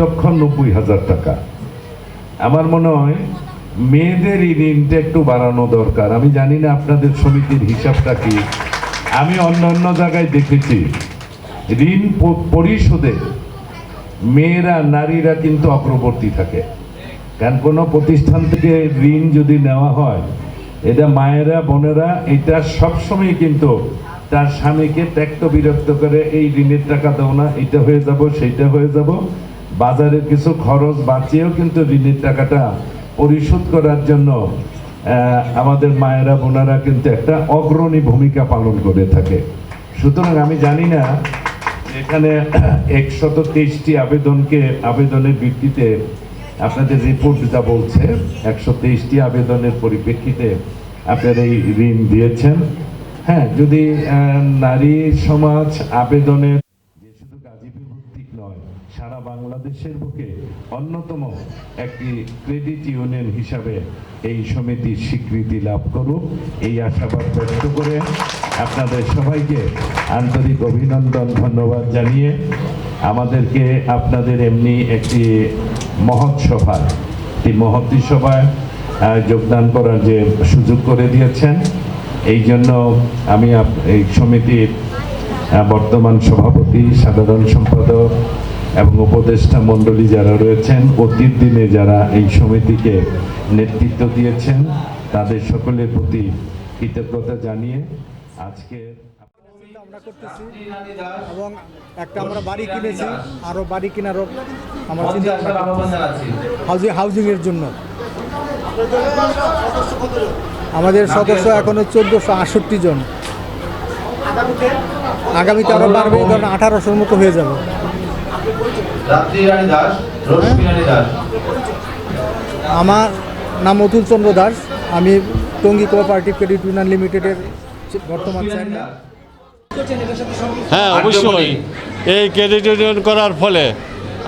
লক্ষ নব্বই হাজার টাকা। আমার মনে হয় মেয়েদের এই ঋণটা একটু বাড়ানো দরকার। আমি জানি না আপনাদের সমিতির হিসাবটা কি। আমি অন্য অন্য জায়গায় দেখেছি, ঋণ পরিশোধে মেয়েরা, নারীরা কিন্তু অগ্রবর্তী থাকে। কারণ কোনো প্রতিষ্ঠান থেকে ঋণ যদি নেওয়া হয়, এটা মায়েরা, বোনেরা, এটা সবসময় কিন্তু তার স্বামীকে ত্যক্ত বিরক্ত করে, এই ঋণের টাকা দাও না, এটা হয়ে যাব সেইটা হয়ে যাব। বাজারের কিছু খরচ বাঁচিয়েও কিন্তু ঋণের টাকাটা পরিশোধ করার জন্য আমাদের মায়েরা, বোনারা কিন্তু একটা অগ্রণী ভূমিকা পালন করে থাকে। সুতরাং আমি জানি না এখানে একশত তেইশটি আবেদনকে, আবেদনের ভিত্তিতে আপনাদের রিপোর্ট যা বলছে একশো তেইশটি আবেদনের পরিপ্রেক্ষিতে আপনারা এই ঋণ দিয়েছেন। হ্যাঁ যদি নারী সমাজ আবেদনের যে শুধু গাজীপুর ভিত্তিক নয়, সারা বাংলাদেশের বুকে অন্যতম একটি ক্রেডিট ইউনিয়ন হিসাবে এই সমিতির স্বীকৃতি লাভ করুক, এই আশাবাদ ব্যক্ত করে আপনাদের সবাইকে আন্তরিক অভিনন্দন, ধন্যবাদ জানিয়ে আমাদেরকে আপনাদের এমনি একটি মহৎ সভা এই মহতী সভায় যোগদান করার যে সুযোগ করে দিয়েছেন। এই জন্য আমি এই সমিতির বর্তমান সভাপতি, সাধারণ সম্পাদক এবং উপদেষ্টা মণ্ডলী যারা রয়েছেন, অতীত দিনে যারা এই সমিতিকে নেতৃত্ব দিয়েছেন, তাদের সকলের প্রতি কৃতজ্ঞতা জানিয়ে আজকে আমরা করতেছি এবং একটা আমরা বাড়ি কিনেছি আরও বাড়ি কেনারও আমরা চিন্তা হাউজিং হাউজিংয়ের জন্য। আমাদের সদস্য এখনও চোদ্দোশো আটষট্টি জন। আগামীতে? আরও বাড়বে এই ধরনের আঠারোশোর মতো হয়ে যাবে। আমার নাম অতুল চন্দ্র দাস। আমি টঙ্গী কোঅপারেটিভ ক্রেডিট ইউনিয়ন লিমিটেডের বর্তমান চেয়ারম্যান হ্যাঁ অবশ্যই। এই ক্রেডিট ইউনিয়ন করার ফলে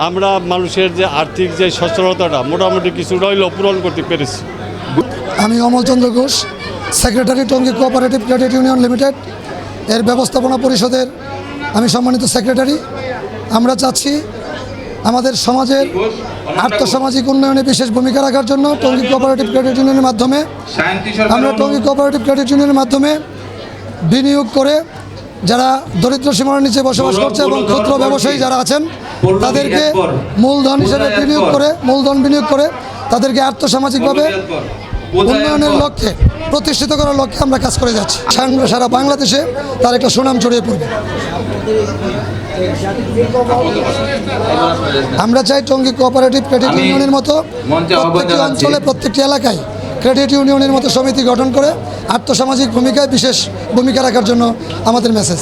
আমরা মানুষের যে আর্থিক যে সচ্ছলতাটা মোটামুটি কিছুটা হইলেও পূরণ করতে পেরেছি। আমি Amalchandra Ghosh secretary Tongi cooperative credit union limited এর ব্যবস্থাপনা পরিষদের আমি সম্মানিত সেক্রেটারি আমরা চাচ্ছি আমাদের সমাজের আর্থসামাজিক উন্নয়নে বিশেষ ভূমিকা রাখার জন্য টঙ্গী কোঅপারেটিভ ক্রেডিট ইউনিয়নের মাধ্যমে আমরা টঙ্গী কোঅপারেটিভ ক্রেডিট ইউনিয়নের মাধ্যমে বিনিয়োগ করে যারা দরিদ্র সীমার নিচে বসবাস করছে এবং ক্ষুদ্র ব্যবসায়ী যারা আছেন তাদেরকে মূলধন হিসেবে বিনিয়োগ করে মূলধন বিনিয়োগ করে তাদেরকে আর্থসামাজিকভাবে উন্নয়নের লক্ষ্যে প্রতিষ্ঠিত করার লক্ষ্যে আমরা কাজ করে যাচ্ছি। সারা- সারা বাংলাদেশে তার একটা সুনাম ছড়িয়ে পড়বে। আমরা চাই টঙ্গী কোঅপারেটিভ ক্রেডিট ইউনিয়নের মতো প্রত্যেকটি অঞ্চলে প্রত্যেকটি এলাকায় ক্রেডিট ইউনিয়নের মতো সমিতি গঠন করে আর্থসামাজিক ভূমিকায় বিশেষ ভূমিকা রাখার জন্য আমাদের মেসেজ